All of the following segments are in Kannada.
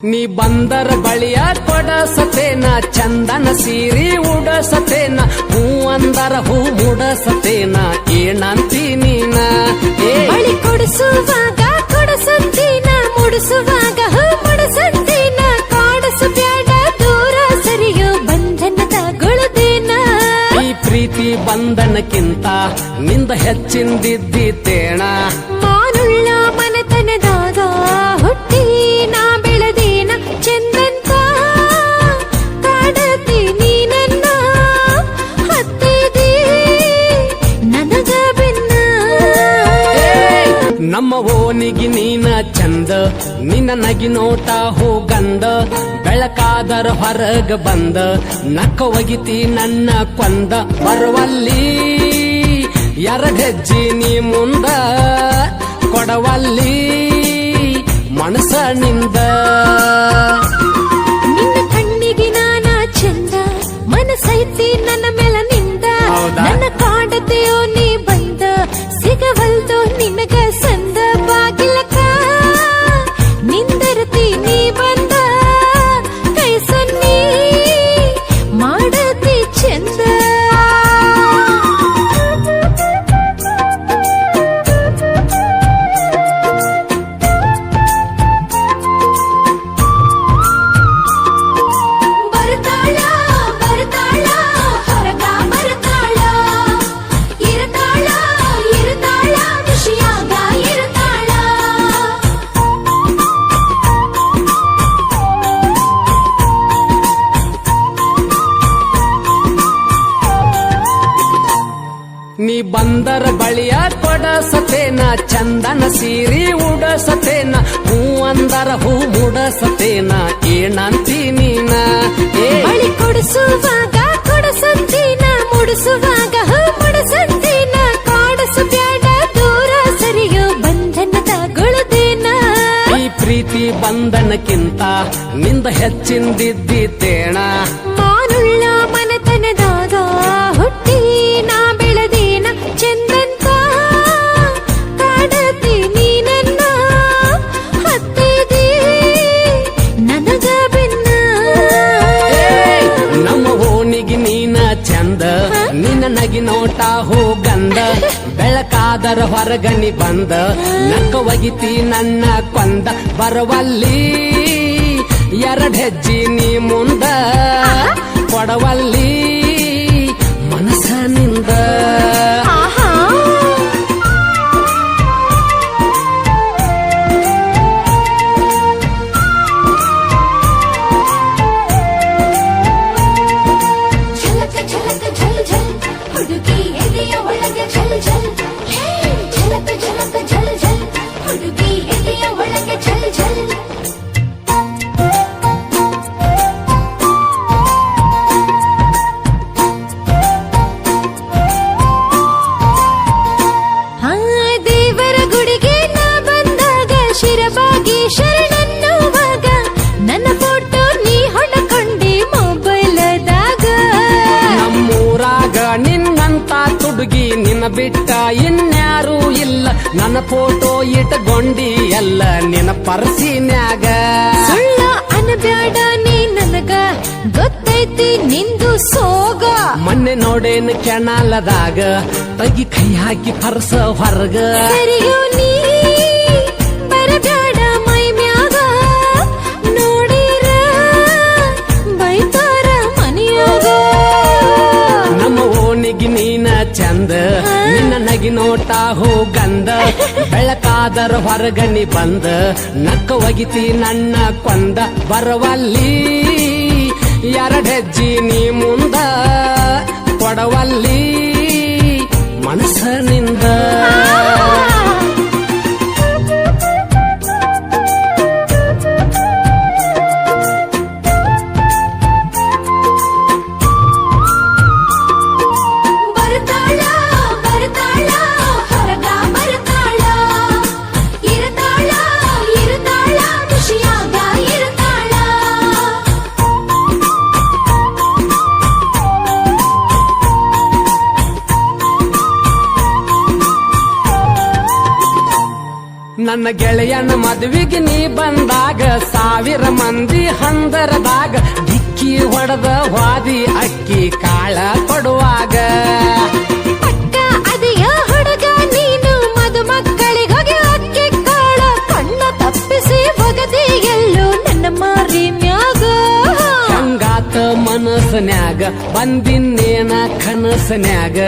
ನೀ ಬಂದರ ಬಳಿಯ ಕೊಡಸತೇನ ಚಂದನ ಸೀರಿ ಉಡಸತೇನ ಹೂ ಅಂದರ ಹೂ ಮುಡಸತೇನ ಏನಂತಿ ನೀನ. ಬಳಿ ಕೊಡಿಸುವಾಗ ಕೊಡಸಂತೀನ ಮುಡಿಸುವಾಗ ಹೂ ಮುಡಸಂತೀನ ಕಾಡಸು ಬ್ಯಾಡ ದೂರ ಸರಿಯೋ ಬಂಧನದ ಗುಳದೇನ. ಈ ಪ್ರೀತಿ ಬಂಧನಕ್ಕಿಂತ ನಿಂದ ಹೆಚ್ಚಿಂದಿದ್ದೀತೇಣ. ನಮ್ಮ ಓನಿಗೆ ನೀನ ಚಂದ ನಿನ್ನ ನಗಿ ನೋಟ ಹೋಗಂದ ಬೆಳಕಾದರ ಹೊರಗ ಬಂದ ನಕ್ಕ ಒಗಿತಿ ನನ್ನ ಕೊಂದ. ಬರುವಲ್ಲಿ ಎರಡ್ ಹೆಜ್ಜೆ ನೀ ಮುಂದ ಕೊಡವಲ್ಲಿ ಮನಸ್ಸನಿಂದ ನಿನ್ನ ಕಣ್ಣಿಗೆ ನಾನ ಚಂದ ಮನಸೈತಿ ನನ್ನ ಮೇಲ ನಿಂದ? ನನ್ನ ಕಾಡತೆಯೋ ನೀ ಕೊಡಸತೇನ ಚಂದನ ಸೀರಿ ಉಡಸತೇನ ಹೂ ಅಂದರ ಹೂ ಮುಡಸತೇನ ಏನಂತಿ ನೀನ? ಏಳಿ ಕೊಡಿಸುವಾಗ ಕೊಡಸಂತೀನ ಮುಡಿಸುವಾಗ ಹೂ ಮುಡಸಂತೀನ ಕಾಡಸು ಬ್ಯಾಡ ದೂರ ಸರಿಯೋ ಬಂಧನದ ಗುಳದೇನ ಈ ಪ್ರೀತಿ ಬಂಧನಕ್ಕಿಂತ ನಿಂದ ಹೆಚ್ಚಿಂದಿದ್ದೀತೇಣ? ನೋಟ ಹೋಗಂದ ಬೆಳಕಾದರ ಹೊರಗನಿ ಬಂದ, ನಕ್ಕ ಒಗಿತಿ ನನ್ನ ಕೊಂದ, ಬರವಲ್ಲಿ ಎರಡ್ ಹೆಜ್ಜಿ ನೀ ಮುಂದ, ಕೊಡವಲ್ಲಿ ಮನಸ್ಸನಿಂದ. ನನ್ನ ಫೋಟೋ ಇಟ್ಕೊಂಡಿ ಎಲ್ಲ ನಿನ್ನ ಪರ್ಸಿನ್ಯಾಗ. ಸುಳ್ಳ ಅನಬ್ಯಾಡ ನೀ ನನಗ ಗೊತ್ತೈತಿ ನಿಂದು ಸೋಗ. ಮೊನ್ನೆ ನೋಡೇನು ಕೆಣಾಲದಾಗ ತಗಿ ಕೈ ಹಾಕಿ ಪರ್ಸ ಹೊರಗ. ಸರಿಯೋ ನೀ ಬರಬ್ಯಾಡ ಮೈ ಮ್ಯಾಗ. ನೋಡಿರ ಬೈತಾರ ಮನಿಯಾಗ. ನಮ್ಮ ಓಣಿಗೆ ನೀನ ಚಂದ ನಿನ್ನ ನೋಟ ಹೂ ಹೋಗಂದ ಬೆಳಕಾದರ ಹೊರಗಣಿ ಬಂದ. ನಕ್ಕ ಒಗಿತಿ ನನ್ನ ಕೊಂದ. ಬರವಲ್ಲಿ ಎರಡ್ ಹೆಜ್ಜಿ ನೀ ಮುಂದ. ಕೊಡವಲ್ಲಿ ಮನಸ್ಸನಿಂದ. ನನ್ನ ಗೆಳೆಯನ ಮದುವೆಗೆ ನೀ ಬಂದಾಗ ಸಾವಿರ ಮಂದಿ ಹಂದರದಾಗ ದಿಕ್ಕಿ ಹೊಡೆದ ವಾದಿ ಅಕ್ಕಿ ಕಾಳ ಕೊಡುವಾಗ. ಪಕ್ಕ ಅದೆಯ ಹುಡುಗ ನೀನು ಮದುಮಕ್ಕಳಿಗೋಗಿ ಅಕ್ಕಿ ಕಾಳ ಕಣ್ಣ ತಪ್ಪಿಸಿ ಒಗದಿ ಎಲ್ಲೋ ನನ್ನ ಮಾರಿ ಮ್ಯಾಗ. ಹಂಗಾತ ಮನಸ್ನ್ಯಾಗ ಬಂದಿನ್ನೇನ ಕನಸನ್ಯಾಗ.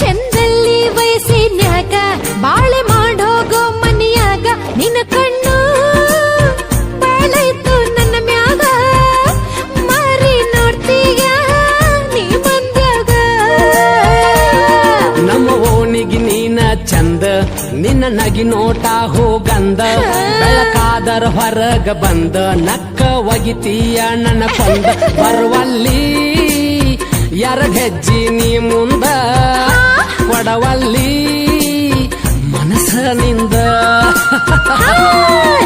ಚಂದಲ್ಲಿ ವಯಸ್ಸಿನ್ಯಾಗ ನಿನ್ನ ಕಣ್ಣು ಬಾಳೈತು ನನ್ನ ಮ್ಯಾಗ. ಮಾರಿ ನೋಡ್ತೀಯ ನೀ ಮಂದ್ಯಾಗ ನಮ್ಮ ಓಣಿಗೆ ನೀನ ಚಂದ ನಿನ್ನ ನಗಿ ನೋಟ ಹೋಗಂದ. ಬೆಳಕಾದರ ಹೊರಗ ಬಂದ ನಕ್ಕ ಒಗಿತೀಯ ನನ್ನ ಕೊಂದ. ಬರುವಲ್ಲಿ ಎರಡ್ ಹೆಜ್ಜಿ ನೀ ಮುಂದ ಕೊಡವಲ್ಲಿ ಮನಸ್ಸನಿಂದ ಆ,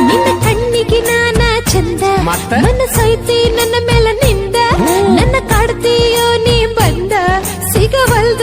ನಿನ್ನ ಕಣ್ಣಿಗೆ ನಾನ ಚಂದ. ನನ್ನ ಮನಸ್ಸೈತಿ ನನ್ನ ಮೇಲೆ ನಿಂದ ನನ್ನ ಕಾಡ್ತೀಯೋ ನೀ ಬಂದ. ಸಿಗವಲ್ದೋ